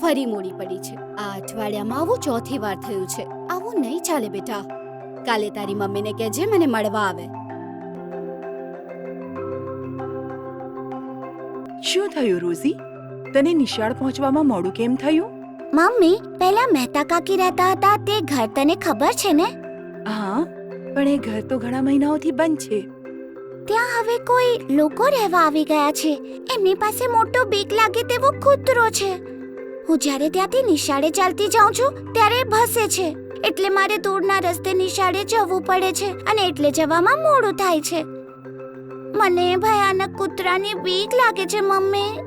ફરી મોડી પડી છે. આ અઠવાડિયામાં આવું ચોથી વાર થયું છે. આવું નહીં ચાલે બેટા. કાલે તારી મમ્મીને કહેજે મને મળવા આવે. શું થયું રોઝી? તને નિશાળ પહોંચવામાં મોડું કેમ થયું? મમ્મી પહેલા મહેતા કાકી રહેતા હતા તે ઘર તને ખબર છે ને? હા પણ એ ઘર તો ઘણા મહિનાઓથી બંધ છે. ત્યાં હવે કોઈ લોકો રહેવા આવી ગયા છે. એમની પાસે મોટો બીક લાગે તેવો કૂતરો છે. હું જ્યારે ત્યાંથી નિશાળે ચાલતી જાઉં છું, ત્યારે ભસે છે. એટલે મારે દૂરના રસ્તે નિશાળે જવું પડે છે અને એટલે જવામાં મોડું થાય છે. મને ભયાનક કૂતરાની બીક લાગે છે, મમ્મી.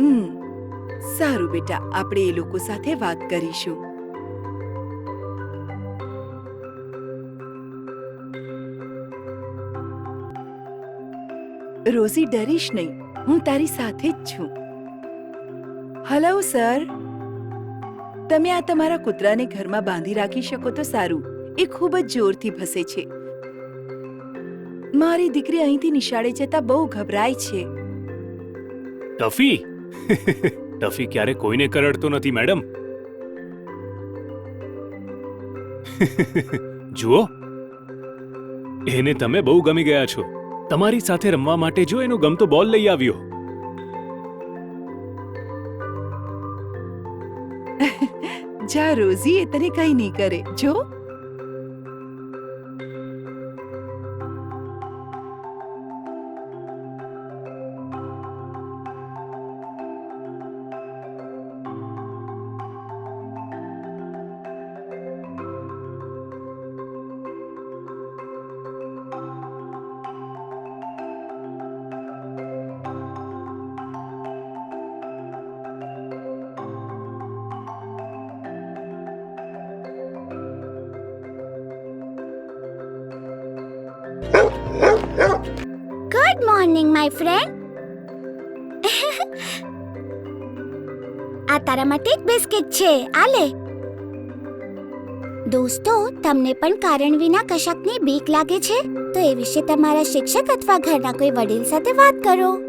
હમ, સારું બેટા, આપણે એ લોકો સાથે વાત કરીશું. રોઝી ડરીશ નહીં. હું તારી સાથે જ છું. હલો સર તમે આ તમારા કૂતરાને ઘરમાં બાંધી રાખી શકો તો સારું. એ ખૂબ જ જોરથી ભસે છે. મારી દીકરી અહીંથી નિશાળે જતા બહુ ગભરાય છે. ટફી? ટફી ક્યારે કોઈને કરડતો નથી, મેડમ. જુઓ. એને તમે બહુ ગમી ગયા છો. તમારી સાથે રમવા માટે જો એનો ગમતો બોલ લઈ આવ્યો. જા રોઝી, એ તને કઈ નહીં કરે. જો. ગુડ મોર્નિંગ માય ફ્રેન્ડ આ તારા માટે એક બિસ્કિટ છે. આ લે. દોસ્તો, તમને પણ કારણ વિના કશાકની બીક લાગે છે? તો એ વિશે તમારા શિક્ષક અથવા ઘરના કોઈ વડીલ સાથે વાત કરો.